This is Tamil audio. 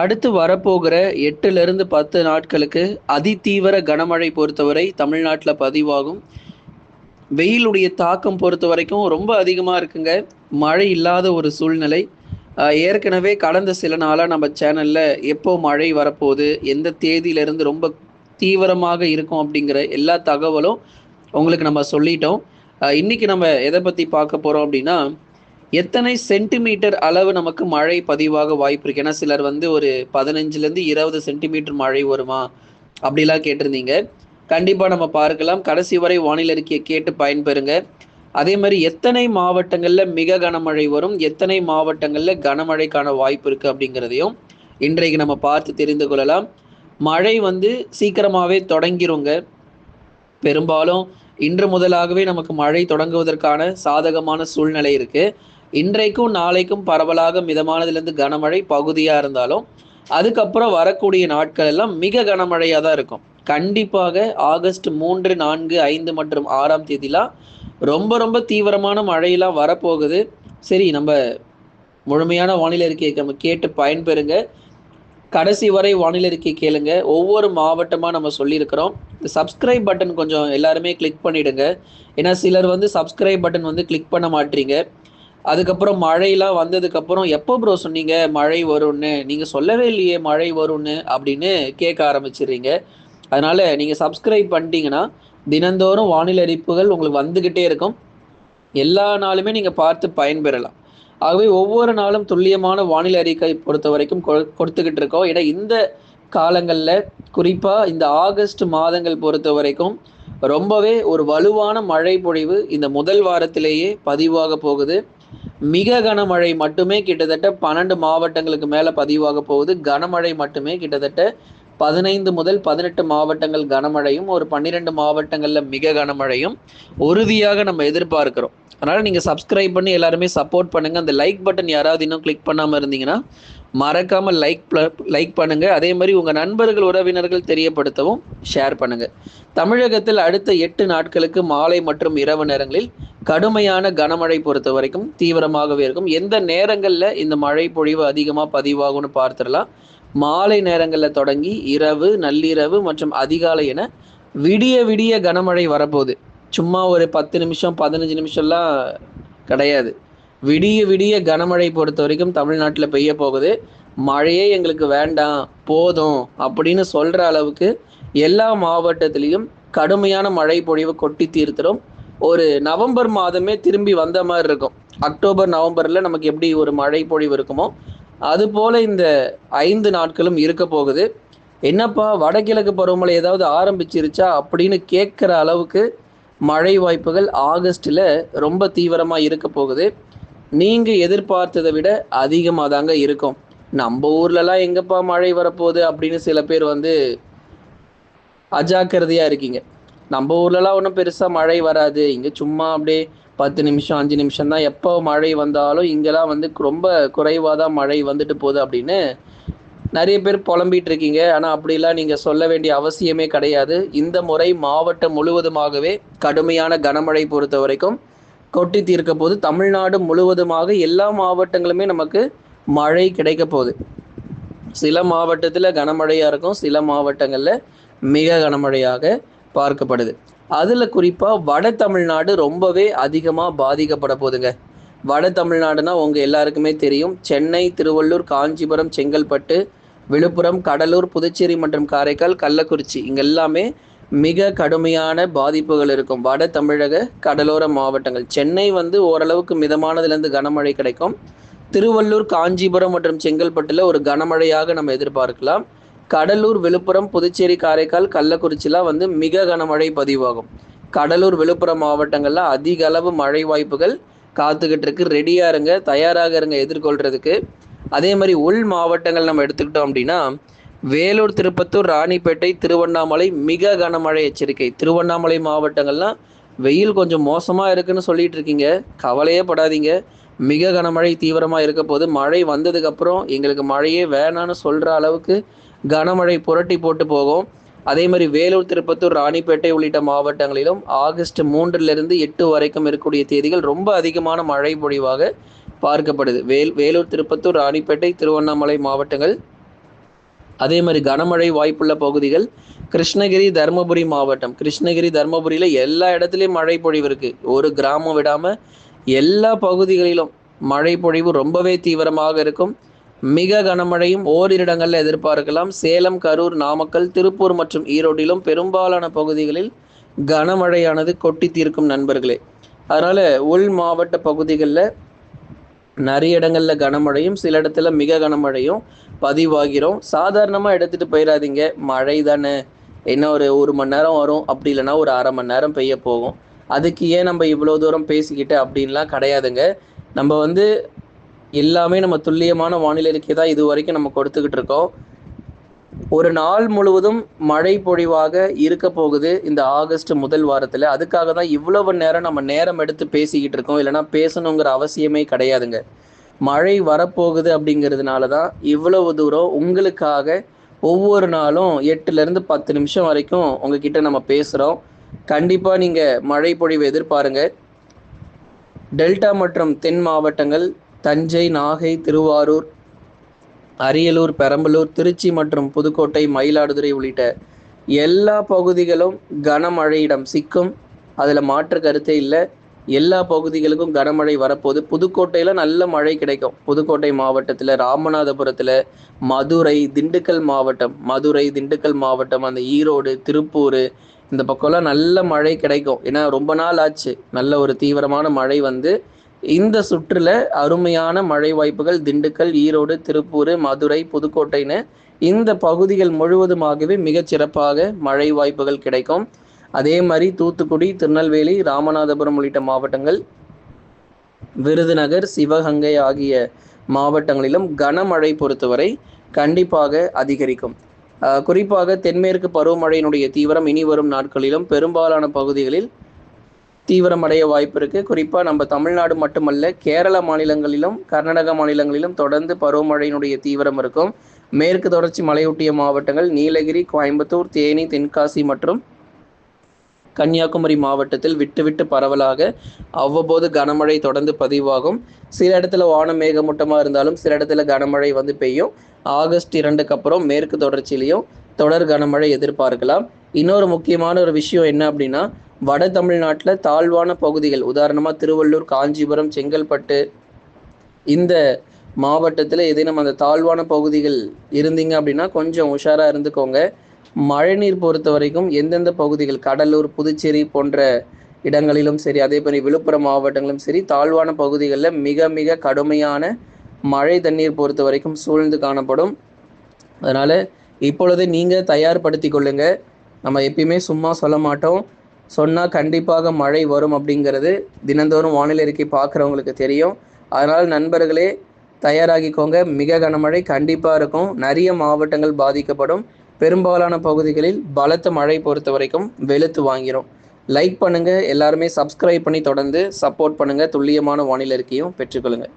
அடுத்து வரப்போகிற எட்டுலேருந்து பத்து நாட்களுக்கு அதிதீவிர கனமழை பொறுத்தவரை தமிழ்நாட்டில் பதிவாகும். வெயிலுடைய தாக்கம் பொறுத்த வரைக்கும் ரொம்ப அதிகமாக இருக்குங்க. மழை இல்லாத ஒரு சூழ்நிலை. ஏற்கனவே கடந்த சில நாளாக நம்ம சேனலில் எப்போ மழை வரப்போகுது எந்த தேதியிலிருந்து ரொம்ப தீவிரமாக இருக்கும் அப்படிங்கிற எல்லா தகவலும் உங்களுக்கு நம்ம சொல்லிட்டோம். இன்னைக்கு நம்ம எதை பற்றி பார்க்க போகிறோம் அப்படின்னா எத்தனை சென்டிமீட்டர் அளவு நமக்கு மழை பதிவாக வாய்ப்பு இருக்கு? ஏன்னா சிலர் வந்து ஒரு பதினஞ்சுலேருந்து இருபது சென்டிமீட்டர் மழை வருமா? அப்படிலாம் கேட்டிருந்தீங்க. கண்டிப்பாக நம்ம பார்க்கலாம். கடைசி வரை வானிலை அறிக்கையை கேட்டு பயன்பெறுங்க. அதே மாதிரி எத்தனை மாவட்டங்களில் மிக கனமழை வரும்? எத்தனை மாவட்டங்களில் கனமழைக்கான வாய்ப்பு இருக்குது அப்படிங்கிறதையும் இன்றைக்கு நம்ம பார்த்து தெரிந்து கொள்ளலாம். மழை வந்து சீக்கிரமாகவே தொடங்கிருங்க. பெரும்பாலும் இன்று முதலாகவே நமக்கு மழை தொடங்குவதற்கான சாதகமான சூழ்நிலை இருக்குது இன்றைக்கும் நாளைக்கும் பரவலாக மிதமானதுலேருந்து கனமழை பகுதியாக இருந்தாலும் அதுக்கப்புறம் வரக்கூடிய நாட்கள் எல்லாம் மிக கனமழையாக தான் இருக்கும். கண்டிப்பாக ஆகஸ்ட் மூன்று நான்கு ஐந்து மற்றும் ஆறாம் தேதிலாம் ரொம்ப ரொம்ப தீவிரமான மழையெல்லாம் வரப்போகுது. சரி நம்ம முழுமையான வானிலை அறிக்கையை நம்ம கேட்டு பயன்பெறுங்க. கடைசி வரை வானிலை அறிக்கை கேளுங்க. ஒவ்வொரு மாவட்டமாக நம்ம சொல்லியிருக்கிறோம். இந்த சப்ஸ்கிரைப் பட்டன் கொஞ்சம் எல்லாருமே கிளிக் பண்ணிடுங்க. ஏன்னா சிலர் வந்து சப்ஸ்கிரைப் பட்டன் வந்து கிளிக் பண்ண மாட்டீங்க. அதுக்கப்புறம் மழையெல்லாம் வந்ததுக்கப்புறம் எப்போ ப்ரோ சொன்னீங்க? மழை வரும்னு. நீங்கள் சொல்லவே இல்லையே மழை வரும்னு அப்படின்னு கேட்க ஆரம்பிச்சிடுறீங்க. அதனால நீங்கள் சப்ஸ்கிரைப் பண்ணிட்டீங்கன்னா தினந்தோறும் வானிலை அறிப்புகள் உங்களுக்கு வந்துக்கிட்டே இருக்கும். எல்லா நாளுமே நீங்கள் பார்த்து பயன்பெறலாம். ஆகவே ஒவ்வொரு நாளும் துல்லியமான வானிலை அறிக்கை பொறுத்த வரைக்கும் கொ- கொடுத்துக்கிட்டு இருக்கோம். ஏன்னா இந்த காலங்களில் குறிப்பாக இந்த ஆகஸ்ட் மாதங்கள் பொறுத்த வரைக்கும் ரொம்பவே ஒரு வலுவான மழை பொழிவு இந்த முதல் வாரத்திலேயே பதிவாக போகுது. மிக கனமழை மட்டுமே கிட்டத்தட்ட பன்னெண்டு மாவட்டங்களுக்கு மேலே பதிவாக போகுது. கனமழை மட்டுமே கிட்டத்தட்ட பதினைந்து முதல் பதினெட்டு மாவட்டங்கள் கனமழையும் ஒரு பன்னிரெண்டு மாவட்டங்களில் மிக கனமழையும் உறுதியாக நம்ம எதிர்பார்க்கிறோம். அதனால் நீங்கள் சப்ஸ்கிரைப் பண்ணி எல்லாருமே சப்போர்ட் பண்ணுங்கள் அந்த லைக் பட்டன் யாராவது இன்னும் கிளிக் பண்ணாமல் இருந்தீங்கன்னா மறக்காமல் லைக் லைக் பண்ணுங்கள் அதே மாதிரி உங்கள் நண்பர்கள் உறவினர்கள் தெரியப்படுத்தவும் ஷேர் பண்ணுங்கள் தமிழகத்தில் அடுத்த எட்டு நாட்களுக்கு மாலை மற்றும் இரவு நேரங்களில் கடுமையான கனமழை பொறுத்த வரைக்கும் தீவிரமாகவே இருக்கும். எந்த நேரங்களில் இந்த மழை பொழிவு அதிகமாக பதிவாகும்னு பார்த்துடலாம். மாலை நேரங்களில் தொடங்கி இரவு நள்ளிரவு மற்றும் அதிகாலை என விடிய விடிய கனமழை வரப்போகுது. சும்மா ஒரு பத்து நிமிஷம் பதினஞ்சு நிமிஷம்லாம் கிடையாது. விடிய விடிய கனமழை பொறுத்த வரைக்கும் தமிழ்நாட்டில் பெய்ய போகுது. மழையே எங்களுக்கு வேண்டாம் போதும் அப்படின்னு சொல்கிற அளவுக்கு எல்லா மாவட்டத்திலையும் கடுமையான மழை பொழிவு கொட்டி தீர்த்துறோம் ஒரு நவம்பர் மாதமே திரும்பி வந்த மாதிரி இருக்கும். அக்டோபர் நவம்பரில் நமக்கு எப்படி ஒரு மழை பொழிவு இருக்குமோ அதுபோல இந்த ஐந்து நாட்களும் இருக்க போகுது. என்னப்பா வடகிழக்கு பருவமழை ஏதாவது ஆரம்பிச்சிருச்சா அப்படின்னு கேட்குற அளவுக்கு மழை வாய்ப்புகள் ஆகஸ்டில் ரொம்ப தீவிரமாக இருக்க போகுது. நீங்கள் எதிர்பார்த்ததை விட அதிகமாக தாங்க இருக்கும். நம்ம ஊர்லலாம் எங்கப்பா மழை வரப்போகுது அப்படின்னு சில பேர் வந்து அஜாக்கிரதையாக இருக்கீங்க. நம்ம ஊர்லலாம் ஒன்றும் பெருசாக மழை வராது. இங்கே சும்மா அப்படியே பத்து நிமிஷம் அஞ்சு நிமிஷம் தான் எப்போ மழை வந்தாலும் இங்கெல்லாம் வந்து ரொம்ப குறைவாக தான் மழை வந்துட்டு போகுது அப்படின்னு நிறைய பேர் புலம்பிட்டு இருக்கீங்க. ஆனால் அப்படிலாம் நீங்கள் சொல்ல வேண்டிய அவசியமே கிடையாது. இந்த முறை மாவட்டம் முழுவதுமாகவே கடுமையான கனமழை பொறுத்த வரைக்கும் கொட்டி தீர்க்க போது தமிழ்நாடு முழுவதுமாக எல்லா மாவட்டங்களுமே நமக்கு மழை கிடைக்க போகுது. சில மாவட்டத்தில் கனமழையாக இருக்கும் சில மாவட்டங்களில் மிக கனமழையாக பார்க்கப்படுது. அதில் குறிப்பாக வட தமிழ்நாடு ரொம்பவே அதிகமாக பாதிக்கப்பட போகுதுங்க. வட தமிழ்நாடுனா உங்கள் எல்லாருக்குமே தெரியும். சென்னை திருவள்ளூர் காஞ்சிபுரம் செங்கல்பட்டு விழுப்புரம் கடலூர் புதுச்சேரி மற்றும் காரைக்கால் கள்ளக்குறிச்சி இங்க எல்லாமே மிக கடுமையான பாதிப்புகள் இருக்கும். வட தமிழக கடலோர மாவட்டங்கள். சென்னை வந்து ஓரளவுக்கு மிதமானதுலேருந்து கனமழை கிடைக்கும். திருவள்ளூர் காஞ்சிபுரம் மற்றும் செங்கல்பட்டுல ஒரு கனமழையாக நம்ம எதிர்பார்க்கலாம். கடலூர் விழுப்புரம் புதுச்சேரி காரைக்கால் கள்ளக்குறிச்சிலாம் வந்து மிக கனமழை பதிவாகும். கடலூர் விழுப்புரம் மாவட்டங்களில் அதிக அளவு மழை வாய்ப்புகள் காத்துக்கிட்டு இருக்கு. ரெடியாக இருங்க தயாராக இருங்க எதிர்கொள்றதுக்கு. அதே மாதிரி உள் மாவட்டங்கள் நம்ம எடுத்துக்கிட்டோம் அப்படின்னா வேலூர் திருப்பத்தூர் ராணிப்பேட்டை திருவண்ணாமலை மிக கனமழை எச்சரிக்கை. திருவண்ணாமலை மாவட்டங்கள்லாம் வெயில் கொஞ்சம் மோசமாக இருக்குன்னு சொல்லிட்டு இருக்கீங்க. கவலையே படாதீங்க. மிக கனமழை தீவிரமாக இருக்க போது மழை வந்ததுக்கப்புறம் எங்களுக்கு மழையே வேணான்னு சொல்கிற அளவுக்கு கனமழை புரட்டி போட்டு போகும். அதே மாதிரி வேலூர் திருப்பத்தூர் ராணிப்பேட்டை உள்ளிட்ட மாவட்டங்களிலும் ஆகஸ்ட் மூன்றிலிருந்து எட்டு வரைக்கும் இருக்கக்கூடிய தேதிகள் ரொம்ப அதிகமான மழை பொழிவாக பார்க்கப்படுது. வேல் வேலூர் திருப்பத்தூர் ராணிப்பேட்டை திருவண்ணாமலை மாவட்டங்கள். அதே மாதிரி கனமழை வாய்ப்புள்ள பகுதிகள் கிருஷ்ணகிரி தருமபுரி மாவட்டம். கிருஷ்ணகிரி தருமபுரியில் எல்லா இடத்துலையும் மழை பொழிவு இருக்குது ஒரு கிராமம் விடாமல் எல்லா பகுதிகளிலும் மழை பொழிவு ரொம்பவே தீவிரமாக இருக்கும். மிக கனமழையும் ஓரிரு இடங்களில் எதிர்பார்க்கலாம். சேலம் கரூர் நாமக்கல் திருப்பூர் மற்றும் ஈரோட்டிலும் பெரும்பாலான பகுதிகளில் கனமழையானது கொட்டி தீர்க்கும் நண்பர்களே. அதனால் உள் மாவட்ட பகுதிகளில் நிறைய இடங்களில் கனமழையும் சில இடத்துல மிக கனமழையும் பதிவாகிறோம். சாதாரணமாக எடுத்துகிட்டு போயிடாதீங்க மழை தானே என்ன ஒரு ஒரு மணி நேரம் வரும். அப்படி இல்லைன்னா ஒரு அரை மணி நேரம் பெய்ய போகும். அதுக்கு ஏன் நம்ம இவ்வளோ தூரம் பேசிக்கிட்டு அப்படின்லாம் கிடையாதுங்க. நம்ம வந்து எல்லாமே நம்ம துல்லியமான வானிலை தான் இது வரைக்கும் நம்ம கொடுத்துக்கிட்டு இருக்கோம். ஒரு நாள் முழுவதும் மழை பொழிவாக இருக்க போகுது இந்த ஆகஸ்ட் முதல் வாரத்தில். அதுக்காக தான் இவ்வளவு நேரம் நம்ம நேரம் எடுத்து பேசிக்கிட்டு இருக்கோம். இல்லைன்னா பேசணுங்கிற அவசியமே கிடையாதுங்க. மழை வரப்போகுது அப்படிங்கிறதுனால தான் இவ்வளவு தூரம் உங்களுக்காக ஒவ்வொரு நாளும் எட்டுலேருந்து பத்து நிமிஷம் வரைக்கும் உங்ககிட்ட நம்ம பேசுகிறோம் கண்டிப்பாக நீங்கள் மழை பொழிவு எதிர்பாருங்க. டெல்டா மற்றும் தென் மாவட்டங்கள் தஞ்சை நாகை திருவாரூர் அரியலூர் பெரம்பலூர் திருச்சி மற்றும் புதுக்கோட்டை மயிலாடுதுறை உள்ளிட்ட எல்லா பகுதிகளும் கனமழையிடம் சிக்கும். அதில் மாற்று கருத்தே இல்லை. எல்லா பகுதிகளுக்கும் கனமழை வரப்போகுது புதுக்கோட்டையில் நல்ல மழை கிடைக்கும். புதுக்கோட்டை மாவட்டத்தில் ராமநாதபுரத்தில் மதுரை திண்டுக்கல் மாவட்டம் மதுரை திண்டுக்கல் மாவட்டம் அந்த ஈரோடு திருப்பூர் இந்த பக்கம்லாம் நல்ல மழை கிடைக்கும். ஏன்னா ரொம்ப நாள் ஆச்சு. நல்ல ஒரு தீவிரமான மழை வந்து இந்த சுற்றுல அருமையான மழை வாய்ப்புகள் திண்டுக்கல் ஈரோடு திருப்பூர் மதுரை புதுக்கோட்டைன்னு இந்த பகுதிகள் முழுவதுமாகவே மிகச் சிறப்பாக மழை வாய்ப்புகள் கிடைக்கும். அதே மாதிரி தூத்துக்குடி திருநெல்வேலி ராமநாதபுரம் உள்ளிட்ட மாவட்டங்கள் விருதுநகர் சிவகங்கை ஆகிய மாவட்டங்களிலும் கனமழை பொறுத்தவரை கண்டிப்பாக அதிகரிக்கும். குறிப்பாக தென்மேற்கு பருவமழையினுடைய தீவிரம் இனி வரும் நாட்களிலும் பெரும்பாலான பகுதிகளில் தீவிரமடைய வாய்ப்பு இருக்குது குறிப்பாக நம்ம தமிழ்நாடு மட்டுமல்ல கேரள மாநிலங்களிலும் கர்நாடக மாநிலங்களிலும் தொடர்ந்து பருவமழையினுடைய தீவிரம் இருக்கும். மேற்கு தொடர்ச்சி மலையொட்டிய மாவட்டங்கள் நீலகிரி கோயம்புத்தூர் தேனி தென்காசி மற்றும் கன்னியாகுமரி மாவட்டத்தில் விட்டு விட்டு பரவலாக அவ்வப்போது கனமழை தொடர்ந்து பதிவாகும். சில இடத்துல வானம் மேகமூட்டமாக இருந்தாலும் சில இடத்துல கனமழை வந்து பெய்யும். ஆகஸ்ட் இரண்டுக்கு அப்புறம் மேற்கு தொடர்ச்சியிலையும் தொடர் கனமழை எதிர்பார்க்கலாம். இன்னொரு முக்கியமான ஒரு விஷயம் என்ன அப்படின்னா வட தமிழ்நாட்டில் தாழ்வான பகுதிகள் உதாரணமாக திருவள்ளூர் காஞ்சிபுரம் செங்கல்பட்டு இந்த மாவட்டத்தில் ஏதேனும் அந்த தாழ்வான பகுதிகள் இருந்தீங்க அப்படின்னா கொஞ்சம் உஷாராக இருந்துக்கோங்க. மழைநீர் பொறுத்த வரைக்கும் எந்தெந்த பகுதிகள் கடலூர் புதுச்சேரி போன்ற இடங்களிலும் சரி அதே மாதிரி விழுப்புரம் மாவட்டங்களும் சரி தாழ்வான பகுதிகளில் மிக மிக கடுமையான மழை தண்ணீர் பொறுத்த வரைக்கும் சூழ்ந்து காணப்படும். அதனால் இப்பொழுது நீங்கள் தயார்படுத்தி கொள்ளுங்க. நம்ம எப்பயுமே சும்மா சொல்ல மாட்டோம். சொன்னால் கண்டிப்பாக மழை வரும் அப்படிங்கிறது தினந்தோறும் வானிலை அறிக்கை பார்க்குறவங்களுக்கு தெரியும். அதனால் நண்பர்களே தயாராகிக்கோங்க. மிக கனமழை கண்டிப்பாக இருக்கும். நிறைய மாவட்டங்கள் பாதிக்கப்படும். பெரும்பாலான பகுதிகளில் பலத்த மழை பொறுத்த வரைக்கும் வெளுத்து வாங்கிடும் லைக் பண்ணுங்கள் எல்லாருமே சப்ஸ்கிரைப் பண்ணி தொடர்ந்து சப்போர்ட் பண்ணுங்கள் துல்லியமான வானிலை அறிக்கையும் பெற்றுக்கொள்ளுங்கள்